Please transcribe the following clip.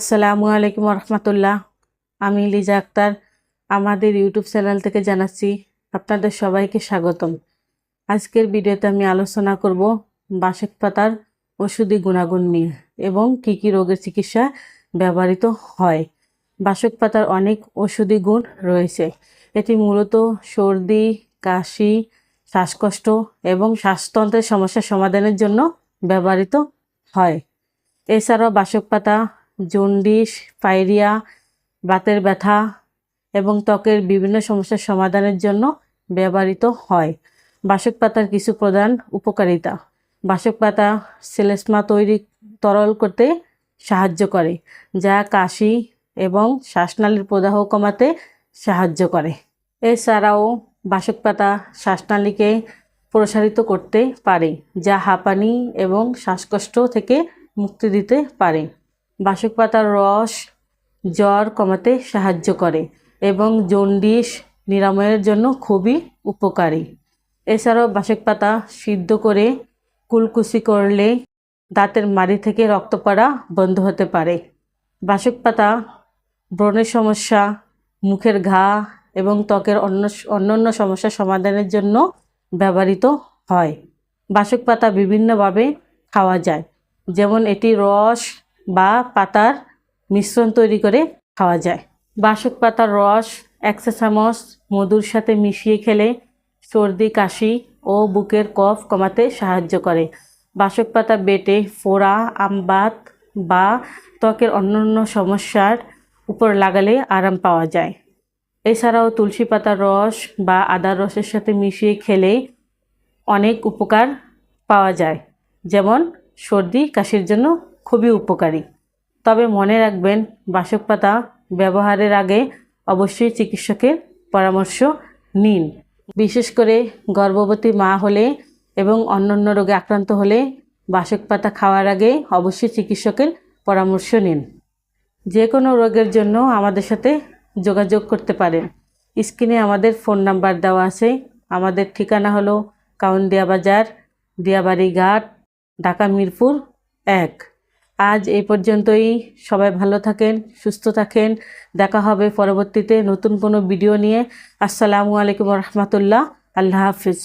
আসসালামু আলাইকুম রহমতুল্লাহ আমি লিজা আক্তার, আমাদের ইউটিউব চ্যানেল থেকে জানাচ্ছি আপনাদের সবাইকে স্বাগতম। আজকের ভিডিওতে আমি আলোচনা করব বাসক পাতার ওষুধি গুণাগুণ নিয়ে এবং কী কী রোগের চিকিৎসা ব্যবহৃত হয়। বাসক পাতার অনেক ওষুধি গুণ রয়েছে। এটি মূলত সর্দি, কাশি, শ্বাসকষ্ট এবং শ্বাসতন্ত্রের সমস্যা সমাধানের জন্য ব্যবহৃত হয়। এছাড়াও বাসক পাতা জন্ডিস পায়রিয়া বাতের ব্যথা এবং ত্বকের বিভিন্ন সমস্যার সমাধানের জন্য ব্যবহৃত হয়। বাসক পাতার কিছু প্রধান উপকারিতা। বাসক পাতা সেলেসমা তৈরি তরল করতে সাহায্য করে, যা কাশি এবং শ্বাসনালীর প্রদাহ কমাতে সাহায্য করে। এছাড়াও বাসক পাতা শ্বাসনালীকে প্রসারিত করতে পারে, যা হাঁপানি এবং শ্বাসকষ্ট থেকে মুক্তি দিতে পারে। বাসক পাতার রস, জ্বর কমাতে সাহায্য করে এবং জন্ডিস নিরাময়ের জন্য খুবই উপকারী। এছাড়াও বাসক পাতা সিদ্ধ করে কুলকুচি করলে দাঁতের মাড়ি থেকে রক্ত পড়া বন্ধ হতে পারে। বাসক পাতা, ব্রণের সমস্যা, মুখের ঘা এবং ত্বকের অন্য, অন্যান্য সমস্যা সমাধানের জন্য ব্যবহৃত হয়। বাসক পাতা বিভিন্নভাবে খাওয়া যায়। যেমন এটি রস বা পাতার মিশ্রণ তৈরি করে খাওয়া যায়। বাসক পাতার রস এক চামচ মধুর সাথে মিশিয়ে খেলে সর্দি, কাশি ও বুকের কফ কমাতে সাহায্য করে। বাসক পাতা বেটে ফোড়া, আমবাত বা ত্বকের অন্যান্য সমস্যার উপর লাগালে আরাম পাওয়া যায়। এছাড়াও তুলসী পাতার রস বা আদার রসের সাথে মিশিয়ে খেলে অনেক উপকার পাওয়া যায়, যেমন সর্দি, কাশির জন্য খুবই উপকারী। তবে মনে রাখবেন, বাসক পাতা ব্যবহারের আগে অবশ্যই চিকিৎসকের পরামর্শ নিন। বিশেষ করে গর্ভবতী মা হলে এবং অন্যান্য রোগে আক্রান্ত হলে বাসক পাতা খাওয়ার আগে অবশ্যই চিকিৎসকের পরামর্শ নিন। যে কোনো রোগের জন্য আমাদের সাথে যোগাযোগ করতে পারেন। স্ক্রিনে আমাদের ফোন নাম্বার দেওয়া আছে। আমাদের ঠিকানা হলো কাউন্দিয়া বাজার, দিয়াবাড়ি ঘাট, ঢাকা মিরপুর এক। আজ এই পর্যন্তই। সবাই ভালো থাকেন, সুস্থ থাকেন। দেখা হবে পরবর্তীতে নতুন কোনো ভিডিও নিয়ে। আসসালামু আলাইকুম রহমতুল্লাহ। আল্লাহ হাফিজ।